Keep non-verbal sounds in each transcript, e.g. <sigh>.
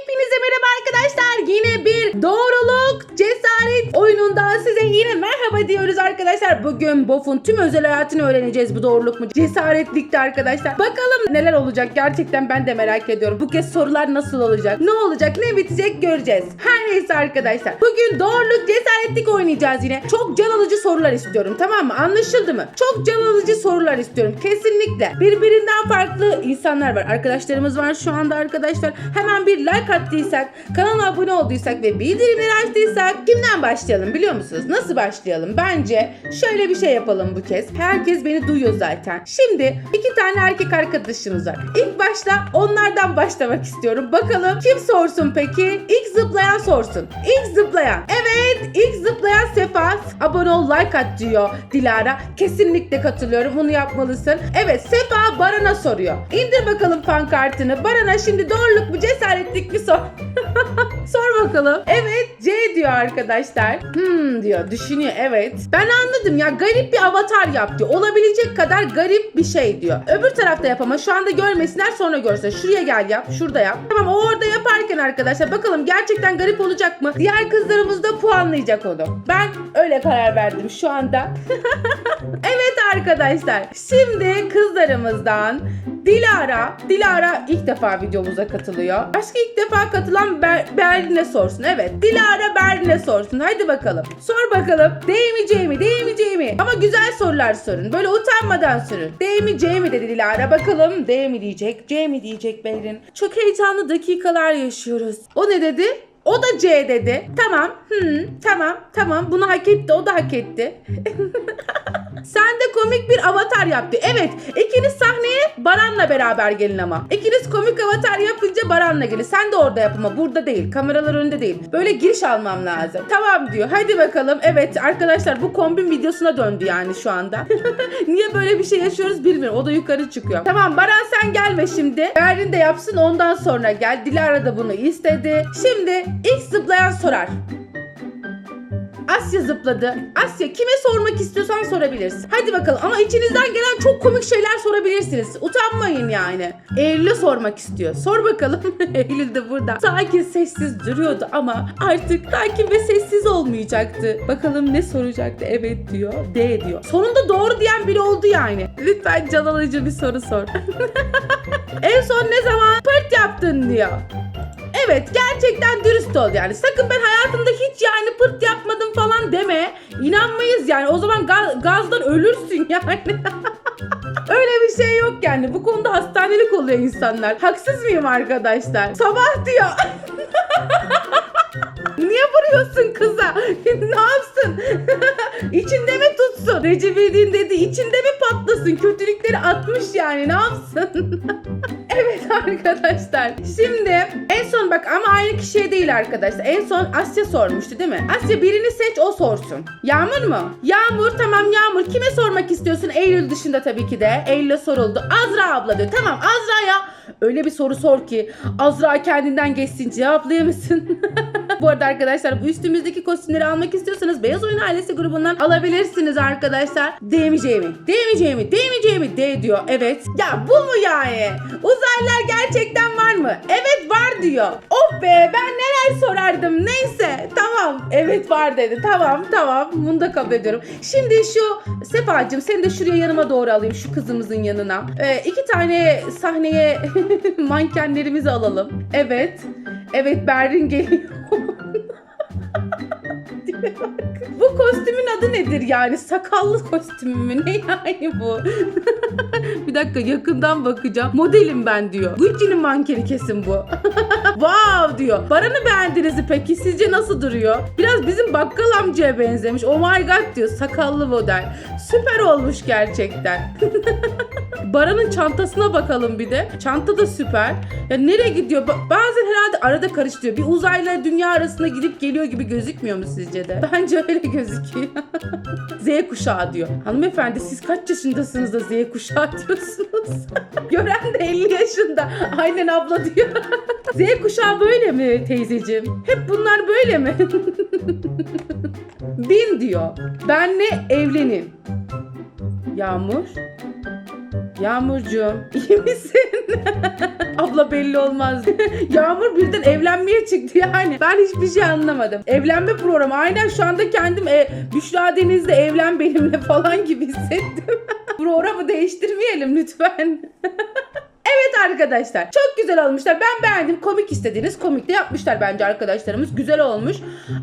Hepinize merhaba arkadaşlar. Yine bir doğruluk cesaret oyunundan size yine merhaba diyoruz arkadaşlar. Bugün Bof'un tüm özel hayatını öğreneceğiz. Bu doğruluk mu? Cesaretlikte arkadaşlar. Bakalım neler olacak gerçekten ben de merak ediyorum. Bu kez sorular nasıl olacak? Ne olacak? Ne bitecek göreceğiz. Her neyse arkadaşlar. Bugün doğruluk cesaretlik oynayacağız yine. Çok can alıcı sorular istiyorum tamam mı? Anlaşıldı mı? Çok can alıcı sorular istiyorum. Kesinlikle. Birbirinden farklı insanlar var. Arkadaşlarımız var şu anda arkadaşlar. Hemen bir like attıysak, kanala abone olduysak ve bildirimleri açtıysak kimden başlayalım biliyor musunuz? Nasıl başlayalım? Bence şöyle bir şey yapalım bu kez. Herkes beni duyuyor zaten. Şimdi iki tane erkek arkadaşımız var. İlk başta onlardan başlamak istiyorum. Bakalım kim sorsun peki? İlk zıplayan sorsun. İlk zıplayan. Evet ilk zıplayan Sefa. Abone ol like at diyor Dilara. Kesinlikle katılıyorum. Bunu yapmalısın. Evet Sefa Baran'a soruyor. İndir bakalım pankartını. Baran'a şimdi doğruluk mu cesaretlik mi sor. Sor bakalım. Evet C diyor arkadaşlar. Hmm diyor düşünüyor evet. Ben anladım ya garip bir avatar yap diyor. Olabilecek kadar garip bir şey diyor. Öbür tarafta yap ama şu anda görmesinler sonra görsün. Şuraya gel yap şurada yap. Tamam o orada yaparken arkadaşlar bakalım gerçekten garip olacak mı? Diğer kızlarımız da puanlayacak onu. Ben öyle karar verdim şu anda. <laughs> arkadaşlar şimdi kızlarımızdan Dilara, Dilara ilk defa videomuza katılıyor. Başka ilk defa katılan Ber- Berlin'e sorsun. Evet, Dilara Berlin'e sorsun. Hadi bakalım. Sor bakalım. Değmeyeceği mi, değmeyeceği mi? Ama güzel sorular sorun. Böyle utanmadan sorun. Değmeyeceği mi dedi Dilara. Bakalım D mi diyecek, C mi diyecek Berlin. Çok heyecanlı dakikalar yaşıyoruz. O ne dedi? O da C dedi. Tamam. Hmm, tamam. Tamam. Bunu hak etti. O da hak etti. <laughs> Sen de komik bir avatar yaptı. Evet. ikiniz sahneye Baran'la beraber gelin ama. İkiniz komik avatar yapınca Baran'la gelin. Sen de orada yap ama burada değil. Kameralar önünde değil. Böyle giriş almam lazım. Tamam diyor. Hadi bakalım. Evet arkadaşlar bu kombin videosuna döndü yani şu anda. <laughs> Niye böyle bir şey yaşıyoruz bilmiyorum. O da yukarı çıkıyor. Tamam Baran sen gelme şimdi. Berlin de yapsın ondan sonra gel. Dilara da bunu istedi. Şimdi ilk zıplayan sorar. Asya zıpladı. Asya kime sormak istiyorsan sorabilirsin. Hadi bakalım ama içinizden gelen çok komik şeyler sorabilirsiniz. Utanmayın yani. Eylül'e sormak istiyor. Sor bakalım. <laughs> Eylül de burada. Sakin sessiz duruyordu ama artık sakin ve sessiz olmayacaktı. Bakalım ne soracaktı? Evet diyor. D diyor. Sonunda doğru diyen biri oldu yani. Lütfen can alıcı bir soru sor. <laughs> en son ne zaman pırt yaptın diyor. Evet gerçekten dürüst ol yani. Sakın ben hayatımda hiç yani pırt yapmadım falan deme. İnanmayız yani. O zaman ga- gazdan ölürsün <laughs> yani. Öyle bir şey yok yani. Bu konuda hastanelik oluyor insanlar. Haksız mıyım arkadaşlar? Sabah diyor. <laughs> Niye vuruyorsun kıza? <laughs> ne yapsın? İçinde mi tutsun? Recep İvedik dedi içinde mi patlasın? Kötülükleri atmış yani ne yapsın? evet arkadaşlar. Şimdi en son bak ama aynı kişiye değil arkadaşlar. En son Asya sormuştu değil mi? Asya birini seç o sorsun. Yağmur mu? Yağmur tamam Yağmur. Kime sormak istiyorsun? Eylül dışında tabii ki de. Eylül'e soruldu. Azra abla diyor. Tamam Azra'ya öyle bir soru sor ki Azra kendinden geçsin cevaplayamasın. <laughs> Bu arada arkadaşlar üstümüzdeki kostümleri almak istiyorsanız Beyaz Oyun Ailesi grubundan alabilirsiniz arkadaşlar. Değmeyeceği mi? Değmeyeceği mi? Değmeyeceği mi? D diyor. Evet. Ya bu mu yani? Uzaylılar gerçekten var mı? Evet var diyor. Of be ben neler sorardım. Neyse tamam. Evet var dedi. Tamam tamam. Bunu da kabul ediyorum. Şimdi şu Sefacığım seni de şuraya yanıma doğru alayım. Şu kızımızın yanına. Ee, iki tane sahneye <laughs> mankenlerimizi alalım. Evet. Evet Berrin geliyor. Bu kostümün adı nedir yani? Sakallı kostümü mü? Ne yani bu? <laughs> bir dakika yakından bakacağım. Modelim ben diyor. Gucci'nin mankeni kesin bu. <laughs> wow diyor. Baran'ı beğendiniz peki? Sizce nasıl duruyor? Biraz bizim bakkal amcaya benzemiş. Oh my god diyor. Sakallı model. Süper olmuş gerçekten. <laughs> Baran'ın çantasına bakalım bir de. Çanta da süper. Ya nereye gidiyor? Ba- bazen herhalde arada karıştırıyor. Bir uzayla dünya arasında gidip geliyor gibi gözükmüyor mu sizce de? <laughs> Bence öyle gözüküyor. <laughs> Z kuşağı diyor. Hanımefendi siz kaç yaşındasınız da Z kuşağı <laughs> diyorsunuz? Gören de 50 yaşında. Aynen abla diyor. Z kuşağı böyle mi teyzeciğim? Hep bunlar böyle mi? Bin diyor. Benle evlenin. Yağmur. Yağmurcuğum iyi misin? <laughs> Abla belli olmaz. <laughs> Yağmur birden evlenmeye çıktı yani. Ben hiçbir şey anlamadım. Evlenme programı. Aynen şu anda kendim e, Büşra Deniz'de evlen benimle falan gibi hissettim. <laughs> Programı değiştirmeyelim lütfen. Evet arkadaşlar çok güzel olmuşlar. Ben beğendim. Komik istediğiniz komik de yapmışlar bence arkadaşlarımız. Güzel olmuş.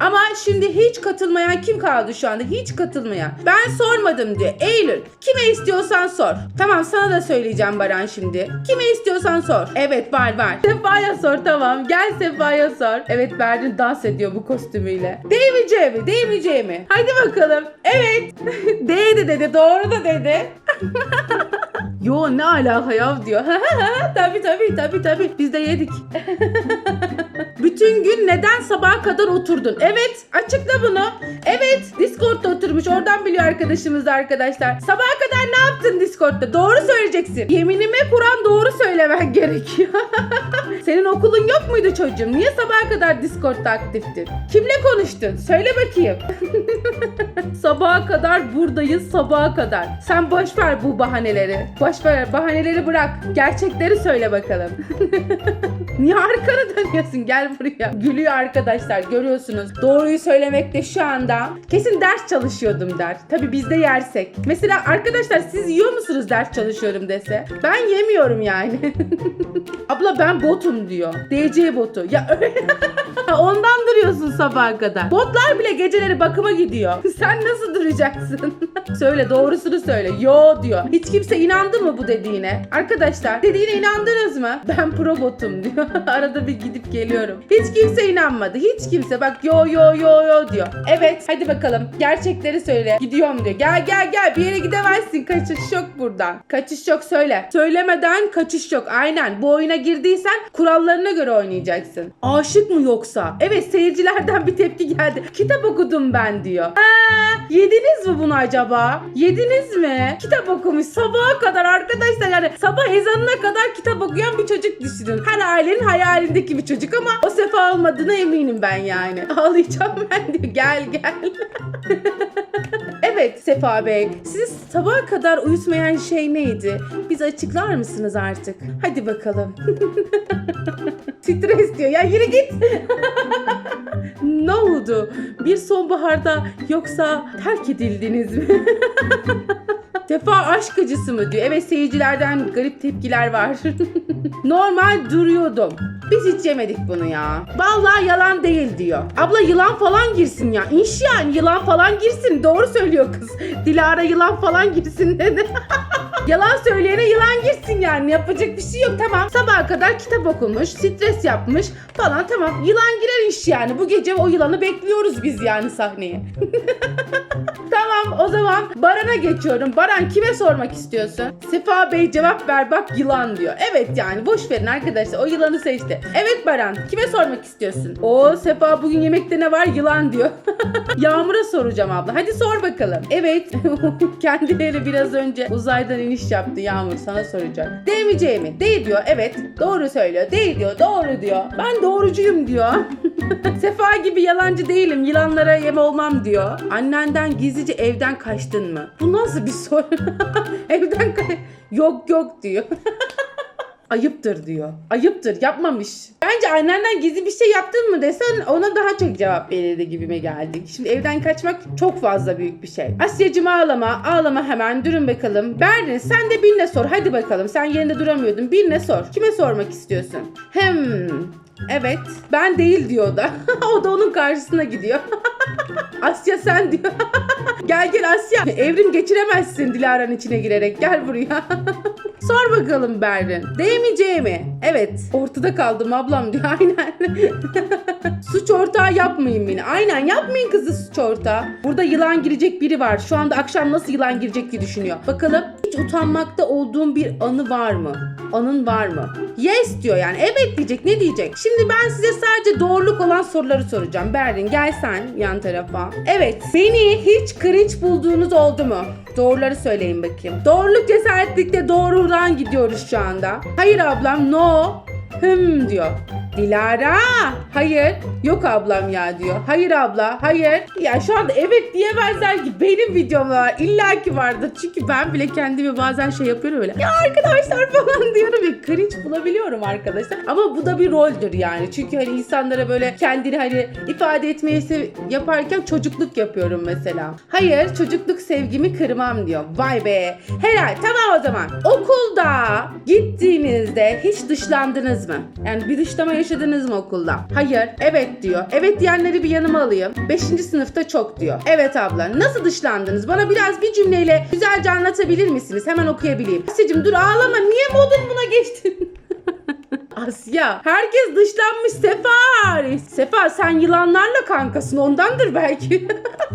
Ama şimdi hiç katılmayan kim kaldı şu anda? Hiç katılmayan. Ben sormadım diyor. Eylül kime istiyorsan sor. Tamam sana da söyleyeceğim Baran şimdi. Kime istiyorsan sor. Evet var var. Sefa'ya sor tamam. Gel Sefa'ya sor. Evet Berrin dans ediyor bu kostümüyle. Değmeyeceği mi? Değmeyeceği mi? Hadi bakalım. Evet. <laughs> Değdi dedi. Doğru da dedi. <laughs> Yo ne alaka ya diyor. <laughs> tabii tabii tabii tabii biz de yedik. Bütün gün neden sabaha kadar oturdun? Evet açıkla bunu. Evet Discord'da oturmuş oradan biliyor arkadaşımız da arkadaşlar. Sabaha kadar ne yaptın Discord'da? Doğru söyleyeceksin. Yeminime Kur'an doğru söylemen gerekiyor. Senin okulun yok muydu çocuğum? Niye sabaha kadar Discord'da aktiftin? Kimle konuştun? Söyle bakayım. <laughs> sabaha kadar buradayız sabaha kadar. Sen boş ver bu bahaneleri. Boş ver bahaneleri bırak. Gerçekleri söyle bakalım. <laughs> Niye arkana dönüyorsun? Gel buraya. Gülüyor arkadaşlar görüyorsunuz. Doğruyu söylemekte şu anda kesin ders çalışıyordum der. Tabi biz de yersek. Mesela arkadaşlar siz yiyor musunuz ders çalışıyorum dese? Ben yemiyorum yani. <laughs> Abla ben botum diyor. DC botu. Ya öyle. <laughs> Ondan duruyorsun sabaha kadar. Botlar bile geceleri bakıma gidiyor. <laughs> Sen nasıl duracaksın? <laughs> söyle doğrusunu söyle. Yo diyor. Hiç kimse inandı mı bu dediğine? Arkadaşlar dediğine inandınız mı? Ben pro botum diyor. Arada bir gidip geliyorum. Hiç kimse inanmadı. Hiç kimse. Bak yo yo yo yo diyor. Evet hadi bakalım. Gerçekleri söyle. Gidiyorum diyor. Gel gel gel. Bir yere gidemezsin. Kaçış yok buradan. Kaçış yok söyle. Söylemeden kaçış yok. Aynen. Bu oyuna girdiysen kurallarına göre oynayacaksın. Aşık mı yoksa? Evet seyircilerden bir tepki geldi. Kitap okudum ben diyor. Ha, yediniz mi bunu acaba? Yediniz mi? Kitap okumuş sabaha kadar arkadaşlar yani sabah ezanına kadar kitap okuyan bir çocuk düşünün. Her ailenin hayalindeki bir çocuk ama o sefa olmadığına eminim ben yani. <laughs> Ağlayacağım ben diyor. Gel gel. <laughs> evet Sefa Bey. Sizi sabaha kadar uyutmayan şey neydi? Bize açıklar mısınız artık? Hadi bakalım. <laughs> Stres diyor. Ya yürü git. <laughs> ne oldu? Bir sonbaharda yoksa terk edildiniz mi? <laughs> Sefa aşk acısı mı diyor. Evet seyircilerden garip tepkiler var. <laughs> Normal duruyordum. Biz hiç yemedik bunu ya. Vallahi yalan değil diyor. Abla yılan falan girsin ya. İnş yani yılan falan girsin. Doğru söylüyor kız. Dilara yılan falan girsin dedi. <laughs> Yalan söyleyene yılan girsin yani. Yapacak bir şey yok. Tamam. Sabaha kadar kitap okumuş, stres yapmış falan. Tamam. Yılan girer iş yani. Bu gece o yılanı bekliyoruz biz yani sahneye. <laughs> tamam o zaman Baran'a geçiyorum. Baran kime sormak istiyorsun? Sefa Bey cevap ver bak yılan diyor. Evet yani boş verin arkadaşlar. O yılanı seçti. Evet Baran kime sormak istiyorsun? O Sefa bugün yemekte ne var? Yılan diyor. <laughs> Yağmur'a soracağım abla. Hadi sor bakalım. Evet. <laughs> Kendileri biraz önce uzaydan iniş yaptı Yağmur sana soracak. Değmeyeceği mi? Değil diyor. Evet. Doğru söylüyor. Değil diyor. Doğru diyor. Ben doğrucuyum diyor. <laughs> Sefa gibi yalancı değilim. Yılanlara yem olmam diyor. Annenden gizlice evden kaçtın mı? Bu nasıl bir soru? <laughs> evden ka- Yok yok diyor. <laughs> Ayıptır diyor. Ayıptır yapmamış. Bence annenden gizli bir şey yaptın mı desen ona daha çok cevap verirdi gibime geldi. Şimdi evden kaçmak çok fazla büyük bir şey. Asya'cım ağlama. Ağlama hemen. Durun bakalım. Berrin sen de birine sor. Hadi bakalım. Sen yerinde duramıyordun. Birine sor. Kime sormak istiyorsun? Hem Evet. Ben değil diyor da. <laughs> o da onun karşısına gidiyor. <laughs> Asya sen diyor. <laughs> gel gel Asya. Evrim geçiremezsin Dilara'nın içine girerek. Gel buraya. Sor bakalım Berrin. Değmeyeceği mi? Evet. Ortada kaldım ablam diyor. Aynen. suç ortağı yapmayın beni. Aynen yapmayın kızı suç ortağı. Burada yılan girecek biri var. Şu anda akşam nasıl yılan girecek diye düşünüyor. Bakalım hiç utanmakta olduğum bir anı var mı? Anın var mı? Yes diyor yani. Evet diyecek. Ne diyecek? Şimdi ben size sadece doğruluk olan soruları soracağım. Berrin gel sen yan tarafa. Evet. Beni hiç cringe bulduğunuz oldu mu? Doğruları söyleyin bakayım. Doğruluk cesaretlikte doğrudan gidiyoruz şu anda. Hayır ablam no. Hım diyor. Dilara. Hayır. Yok ablam ya diyor. Hayır abla. Hayır. Ya şu anda evet diyemezler ki benim videom var. İlla ki vardır. Çünkü ben bile kendimi bazen şey yapıyorum öyle. Ya arkadaşlar falan <laughs> diyorum ya. Cringe bulabiliyorum arkadaşlar. Ama bu da bir roldür yani. Çünkü hani insanlara böyle kendini hani ifade etmeyi yaparken çocukluk yapıyorum mesela. Hayır çocukluk sevgimi kırmam diyor. Vay be. Helal. Tamam o zaman. Okulda gittiğinizde hiç dışlandınız mı? Yani bir dışlama yaşadınız mı okulda? Hayır. Evet diyor. Evet diyenleri bir yanıma alayım. 5. sınıfta çok diyor. Evet abla. Nasıl dışlandınız? Bana biraz bir cümleyle güzelce anlatabilir misiniz? Hemen okuyabileyim. Asya'cığım dur ağlama. Niye modun buna geçtin? <laughs> Asya. Herkes dışlanmış Sefa. Sefa sen yılanlarla kankasın ondandır belki.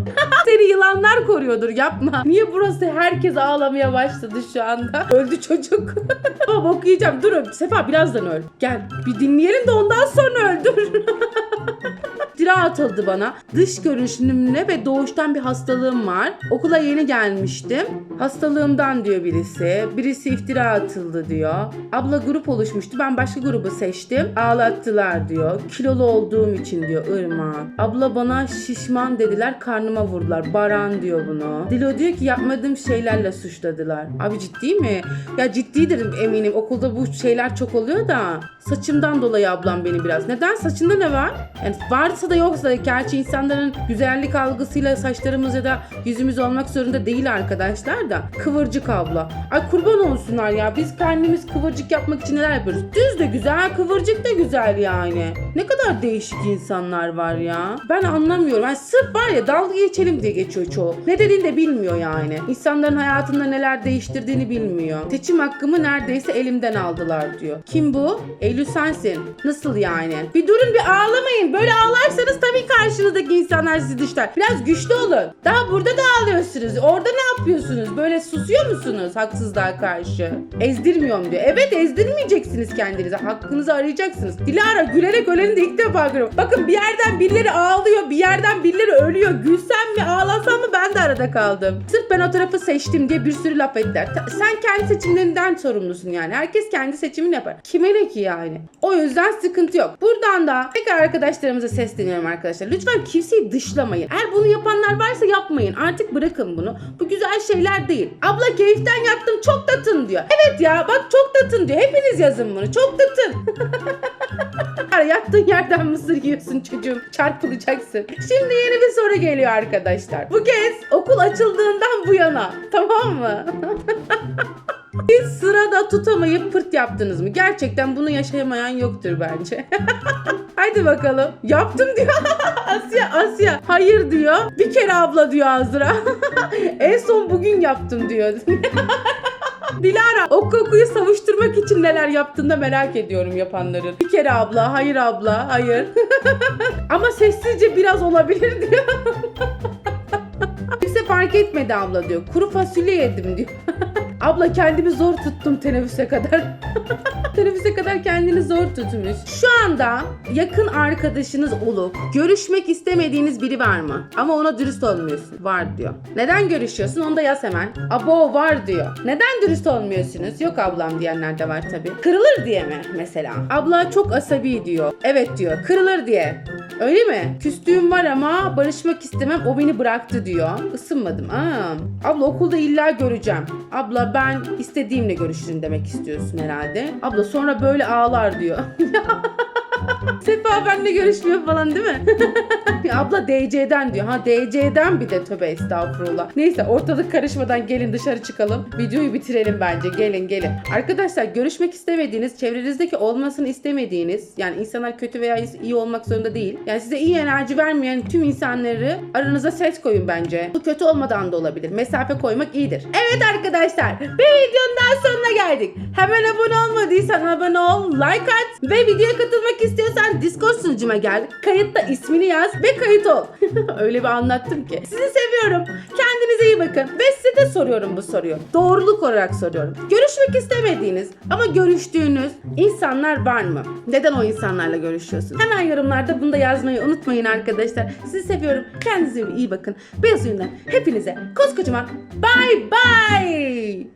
<laughs> Seni yılanlar koruyordur yapma. Niye burası herkes ağlamaya başladı şu anda? Öldü çocuk. <laughs> Tamam okuyacağım dur Sefa birazdan öl. Gel bir dinleyelim de ondan sonra öldür. <laughs> İftira atıldı bana. Dış görünüşümle ve doğuştan bir hastalığım var. Okula yeni gelmiştim. Hastalığımdan diyor birisi. Birisi iftira atıldı diyor. Abla grup oluşmuştu. Ben başka grubu seçtim. Ağlattılar diyor. Kilolu olduğum için diyor Irmak. Abla bana şişman dediler. Karnıma vurdular. Baran diyor bunu. Dilo diyor ki yapmadığım şeylerle suçladılar. Abi ciddi mi? Ya ciddidir eminim. Okulda bu şeyler çok oluyor da. Saçımdan dolayı ablam beni biraz. Neden? Saçında ne var? Yani varsa da yoksa gerçi insanların güzellik algısıyla saçlarımız ya da yüzümüz olmak zorunda değil arkadaşlar da. Kıvırcık abla. Ay kurban olsunlar ya. Biz kendimiz kıvırcık yapmak için neler yapıyoruz? Düz de güzel, kıvırcık da güzel yani. Ne kadar değişik insanlar var ya. Ben anlamıyorum. Yani sırf var ya dalga geçelim diye geçiyor çoğu. Ne dediğini de bilmiyor yani. İnsanların hayatında neler değiştirdiğini bilmiyor. Seçim hakkımı neredeyse elimden aldılar diyor. Kim bu? Eylül sensin. Nasıl yani? Bir durun bir ağlamayın. Böyle ağlarsanız tabii karşınızdaki insanlar sizi dışlar. Biraz güçlü olun. Daha burada da ağlıyorsunuz. Orada ne yapıyorsunuz? Böyle susuyor musunuz haksızlığa karşı? Ezdirmiyorum diyor. Evet ezdirmeyeceksiniz kendinize. Hakkınızı arayacaksınız. Dilara gülerek öleni de ilk defa görüyorum. Bakın bir yerden birileri ağlıyor. Bir yerden birileri ölüyor. Gülsem mi ağlasam mı ben de arada kaldım. Sırf ben o tarafı seçtim diye bir sürü laf ettiler. Ta- Sen kendi seçimlerinden sorumlusun yani. Herkes kendi seçimini yapar. Kime ne ki yani? O yüzden sıkıntı yok. Buradan da tekrar arkadaşlarımıza sesleniyorum arkadaşlar. Lütfen kimseyi dışlamayın. Eğer bunu yapanlar varsa yapmayın. Artık bırakın bunu. Bu güzel şeyler değil. Abla keyiften yaptım çok tatın diyor. Evet ya bak çok tatın diyor. Hepiniz yazın bunu. Çok tatın. <laughs> Yattığın yerden mısır yiyorsun çocuğum. Çarpılacaksın. Şimdi yeni bir soru geliyor arkadaşlar. Bu kez okul açıldığından bu yana. Tamam mı? <laughs> Hiç sırada tutamayıp pırt yaptınız mı? Gerçekten bunu yaşayamayan yoktur bence. <laughs> Haydi bakalım. Yaptım diyor. <laughs> Asya Asya. Hayır diyor. Bir kere abla diyor Azra. en son bugün yaptım diyor. Dilara o kokuyu savuşturmak için neler yaptığında merak ediyorum yapanların. Bir kere abla, hayır abla, hayır. <laughs> Ama sessizce biraz olabilir diyor. <laughs> Kimse fark etmedi abla diyor. Kuru fasulye yedim diyor. <laughs> abla kendimi zor tuttum teneffüse kadar. <laughs> teneffüse kadar kendini zor tutmuş. Şu anda yakın arkadaşınız olup görüşmek istemediğiniz biri var mı? Ama ona dürüst olmuyorsun. Var diyor. Neden görüşüyorsun? Onu da yaz hemen. Abo var diyor. Neden dürüst olmuyorsunuz? Yok ablam diyenler de var tabii. Kırılır diye mi mesela? Abla çok asabi diyor. Evet diyor. Kırılır diye. Öyle mi? Küstüğüm var ama barışmak istemem o beni bıraktı diyor. Isınmadım. Aa. Abla okulda illa göreceğim. Abla ben istediğimle görüşürüm demek istiyorsun herhalde. Abla sonra böyle ağlar diyor. <laughs> Sefa benimle görüşmüyor falan değil mi? <laughs> Abla DC'den diyor. Ha DC'den bir de tövbe estağfurullah. Neyse ortalık karışmadan gelin dışarı çıkalım. Videoyu bitirelim bence. Gelin gelin. Arkadaşlar görüşmek istemediğiniz, çevrenizdeki olmasını istemediğiniz yani insanlar kötü veya iyi olmak zorunda değil. Yani size iyi enerji vermeyen tüm insanları aranıza ses koyun bence. Bu kötü olmadan da olabilir. Mesafe koymak iyidir. Evet arkadaşlar bir videonun daha sonuna geldik. Hemen abone olmadıysan abone ol, like at ve videoya katılmak istiyorsan Discord sunucuma gel. Kayıtta ismini yaz ve kayıt ol. <laughs> Öyle bir anlattım ki. Sizi seviyorum. Kendinize iyi bakın. Ve size de soruyorum bu soruyu. Doğruluk olarak soruyorum. Görüşmek istemediğiniz ama görüştüğünüz insanlar var mı? Neden o insanlarla görüşüyorsun? Hemen yorumlarda bunu da yazmayı unutmayın arkadaşlar. Sizi seviyorum. Kendinize iyi bakın. Beyaz Oyun'dan hepinize koskocaman bay bay.